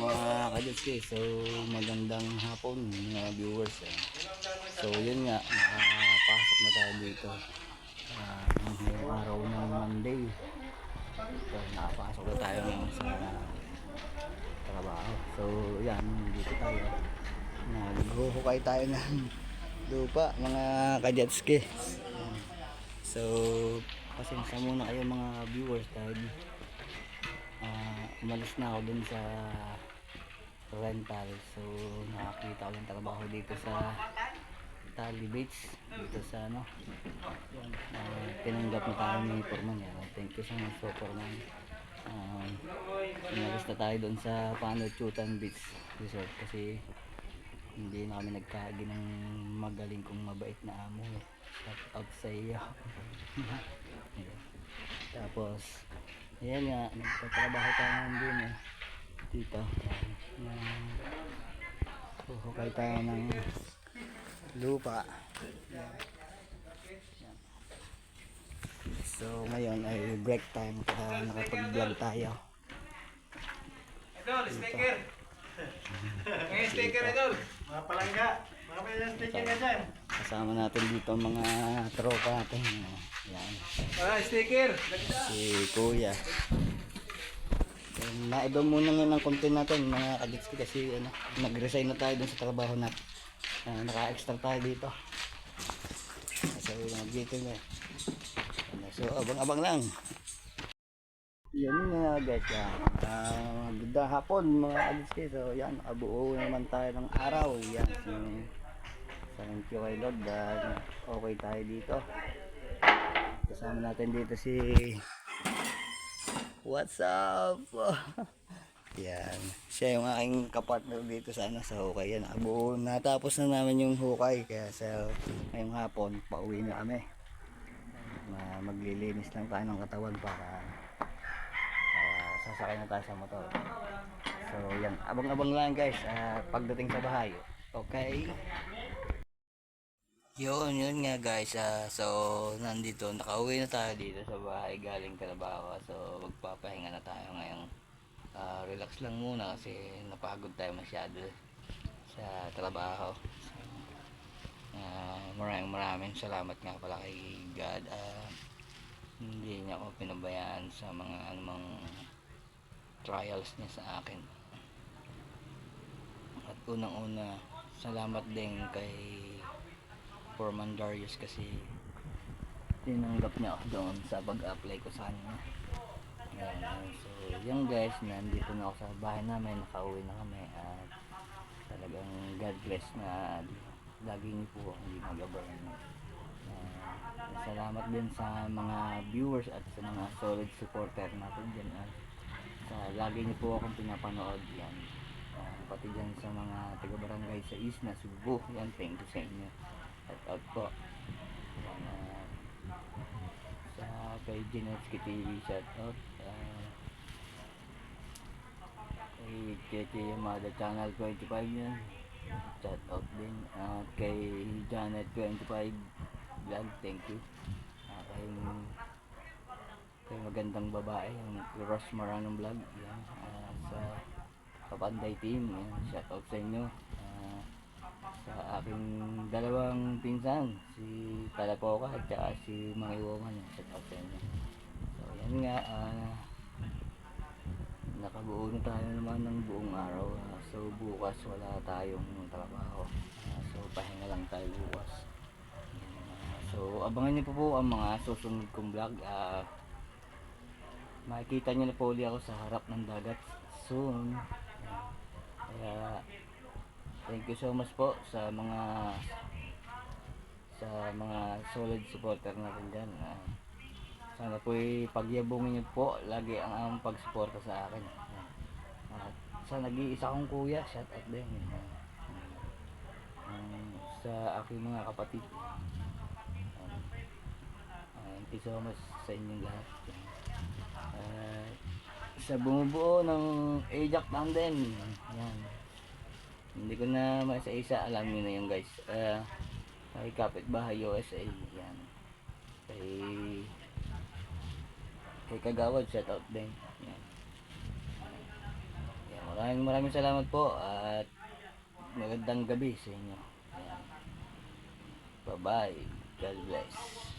mga kadutski, so magandang hapon mga viewers. Eh. So yun nga, nakapasok na tayo dito. Ah, ngayong araw ng Monday. So nakapasok na tayo ngayon sa trabaho. So yan, dito tayo. Naghuhukay tayo ng lupa mga kadutski. Yan. So pasensya muna kayo mga viewers dahil Ah, umalis na ako dun sa rental. So nakakita ko ng trabaho dito sa Tally Beach dito sa ano. Ah, tinanggap na tayo ni Foreman. Yan. Thank you so much po Foreman. Um, umalis na tayo dun sa Panuchutan Beach Resort kasi hindi na kami nagkagi ng magaling kong mabait na amo. Shout out sa iyo. Tapos Ayan nga, nagtatrabaho tayo ngayon din eh. Dito. Huhukay tayo ng lupa. So ngayon ay break time kaya nakapag-vlog tayo. Idol, sticker. Ngayon sticker, Idol. Mga palangga. Mga pala sticker ka dyan. Kasama natin dito ang mga tropa natin. Ayan. Ah, sticker. Si Kuya. Naiba muna ngayon ang content natin mga kaditski kasi ano, nag-resign na tayo dun sa trabaho na uh, naka-extra tayo dito. So, nag-dito na. Ano, So, abang-abang lang. Yan nga guys, yan. Uh, ganda hapon mga kaditski. So, yan, nakabuo naman tayo ng araw. Yan. So, thank you kay Lord dahil okay tayo dito. Kasama natin dito si What's up? Yan. Siya yung aking kapartner dito sa ano sa hukay. Yan. Abo, natapos na namin yung hukay. Kaya sa ngayong hapon, pauwi na kami. Maglilinis lang tayo ng katawan para sasakay na tayo sa motor. So yan. Abang-abang lang guys. At pagdating sa bahay. Okay. Yun, yun nga guys. ah, so, nandito, nakauwi na tayo dito sa bahay galing trabaho. So, magpapahinga na tayo ngayong ah, relax lang muna kasi napagod tayo masyado sa trabaho. So, ah, maraming maraming salamat nga pala kay God. ah, hindi niya ako pinabayaan sa mga anumang trials niya sa akin. At unang-una, salamat din kay Foreman Darius kasi tinanggap niya ako doon sa pag-apply ko sa kanya. Ayan, so, yung guys, nandito na ako sa bahay namin, nakauwi na kami at talagang God bless na lagi niyo po ang ginagabayan. Uh, salamat din sa mga viewers at sa mga solid supporter natin dyan at sa lagi niyo po akong pinapanood yan. Ah, pati dyan sa mga taga-barangay sa Isna, Cebu, yan, thank you sa inyo. Shout out po. Ah, sa kay Genetski TV, shout out. Ah, kay Cheche Yamada Channel 25 yan. Shout out din. At kay Janet 25 vlog, thank you. Ah, kay kay magandang babae, yung Ross Maranong vlog. Yan. Ah, sa Kapanday team, yan. Shout out sa inyo. Sa aking dalawang pinsan, si Talapoka at saka si Mga out sa inyo. So, yan nga. ah, nakabuo na tayo naman ng buong araw. Ah, so, bukas wala tayong trabaho. Ah, so, pahinga lang tayo bukas. Ah, so, abangan niyo po po ang mga susunod kong vlog. Ah, makikita niyo na po ulit ako sa harap ng dagat soon. Kaya, thank you so much po sa mga sa mga solid supporter natin dyan. Ah, sana po pagyabungin niyo po lagi ang aming pagsuporta sa akin. At sa nag-iisa kong kuya, shout out din. Um, sa aking mga kapatid. Thank you so much sa inyong lahat. Uh, sa bumubuo ng Ajax Tandem. Yan. Hindi ko na maisa-isa alam niyo na yung guys. Uh, kay Kapitbahay USA. Yan. Kay kay Kagawad shout out din. Yan. Yan, maraming Maraming salamat po at magandang gabi sa inyo. Ayan. Bye-bye. God bless.